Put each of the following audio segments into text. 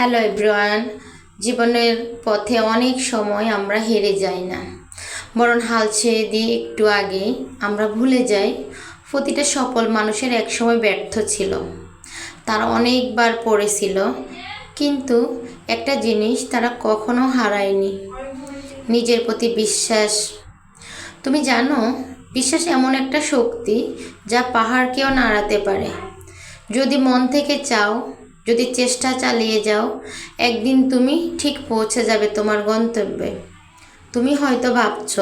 Hello everyone, জীবনের পথে অনেক সময় আমরা হেরে যাই না। বরং হাল ছেড়ে দিয়ে একটু আগে আমরা ভুলে যাই, প্রতিটা সফল মানুষের একসময় ব্যর্থ ছিল। তারা অনেকবার পড়েছিল, কিন্তু একটা জিনিস তারা কখনো হারায়নি, নিজের প্রতি বিশ্বাস। তুমি জানো, বিশ্বাস এমন একটা শক্তি যা পাহাড়কেও নাড়াতে পারে। যদি মন থেকে চাও যদি চেষ্টা চালিয়ে যাও, একদিন তুমি ঠিক পৌঁছে যাবে তোমার গন্তব্যে। তুমি হয়তো ভাবছ,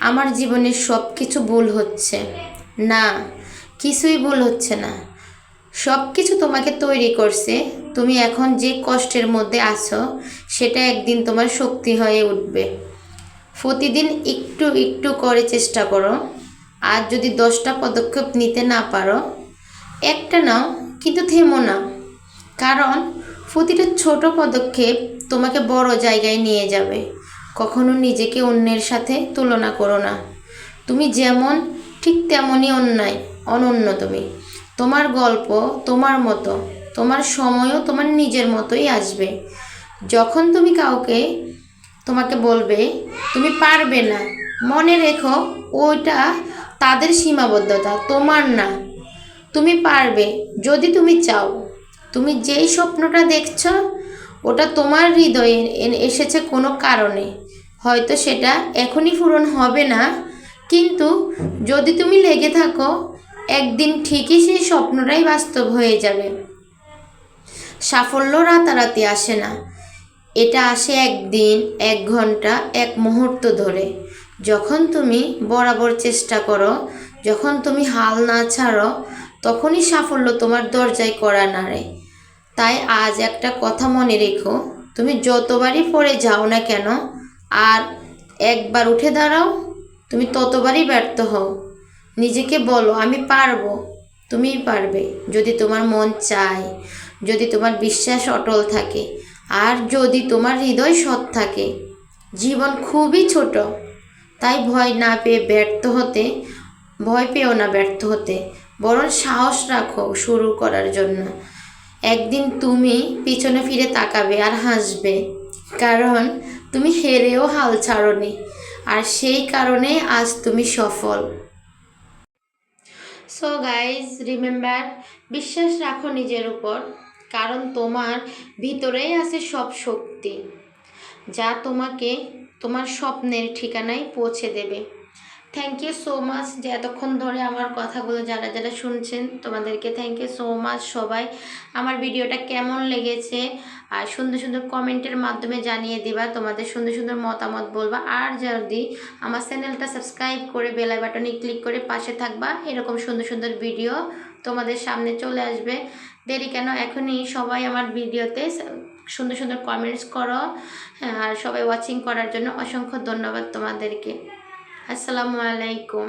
আমার জীবনে সব কিছু ভুল হচ্ছে। না, কিছুই ভুল হচ্ছে না। সব কিছু তোমাকে তৈরি করছে, তুমি এখন যে কষ্টের মধ্যে আছো, সেটা একদিন তোমার শক্তি হয়ে উঠবে। প্রতিদিন একটু একটু করে চেষ্টা করো। আর যদি দশটা পদক্ষেপ নিতে না পারো, একটা নাও, কিন্তু থেমো না। কারণ প্রতিটা ছোট পদক্ষেপ তোমাকে বড় জায়গায় নিয়ে যাবে। কখনো নিজেকে অন্যের সাথে তুলনা করো না। তুমি যেমন, ঠিক তেমনই অন্যায়, অনন্য তুমি। তোমার গল্প তোমার মতো, তোমার সময়ও তোমার নিজের মতোই আসবে। যখন তুমি কাউকে, তোমাকে বলবে, তুমি পারবে না, মনে রেখো ওইটা তাদের সীমাবদ্ধতা, তোমার না। তুমি পারবে, যদি তুমি চাও। তুমি যেই স্বপ্নটা দেখছ, ওটা তোমার হৃদয়ে এসেছে কোনো কারণে। হয়তো সেটা এখনই পূরণ হবে না, কিন্তু যদি তুমি লেগে থাকো, একদিন ঠিকই সেই স্বপ্নটাই বাস্তব হয়ে যাবে। সাফল্য রাতারাতি আসে না। এটা আসে একদিন, এক ঘণ্টা, এক মুহূর্ত ধরে। যখন তুমি বরাবর চেষ্টা করো, যখন তুমি হাল না ছাড়ো, তখনই সাফল্য তোমার দরজায় করা নাড়ে। তাই আজ একটা কথা মনে রেখো। তুমি যতবারই পড়ে যাও না কেন, আর একবার উঠে দাঁড়াও, তুমি ততবারই ব্যর্থ হও। নিজেকে বলো, আমি পারব। তুমিই পারবে, যদি তোমার মন চায়, যদি তোমার বিশ্বাস অটল থাকে, আর যদি তোমার হৃদয় সৎ থাকে। জীবন খুবই ছোট, তাই ভয় না পেয়ে ব্যর্থ হতে, ভয় পেও না ব্যর্থ হতে। বরং সাহস রাখো শুরু করার জন্য। একদিন তুমি পিছনে ফিরে তাকাবে আর হাসবে, কারণ তুমি হেরেও হাল ছাড়নি, আর সেই কারণে আজ তুমি সফল। সো গাইজ রিমেম্বার বিশ্বাস রাখো নিজের উপর, কারণ তোমার ভিতরেই আছে সব শক্তি, যা তোমাকে তোমার স্বপ্নের ঠিকানায় পৌঁছে দেবে। থ্যাংক ইউ সো মাচ যে এতক্ষণ ধরে আমার কথাগুলো যারা যারা শুনছেন, তোমাদেরকে থ্যাংক ইউ সো মাচ সবাই। আমার ভিডিওটা কেমন লেগেছে? আর সুন্দর সুন্দর কমেন্টের মাধ্যমে জানিয়ে দিবা, তোমাদের সুন্দর সুন্দর মতামত বলবা। আর যদি আমার চ্যানেলটা সাবস্ক্রাইব করে বেলাই বাটনে ক্লিক করে পাশে থাকবা, এরকম সুন্দর সুন্দর ভিডিও তোমাদের সামনে চলে আসবে। দেরি কেন? এখনই সবাই আমার ভিডিওতে সুন্দর সুন্দর কমেন্টস করো। আর সবাই ওয়াচিং করার জন্য অসংখ্য ধন্যবাদ তোমাদেরকে। আসসালামু আলাইকুম।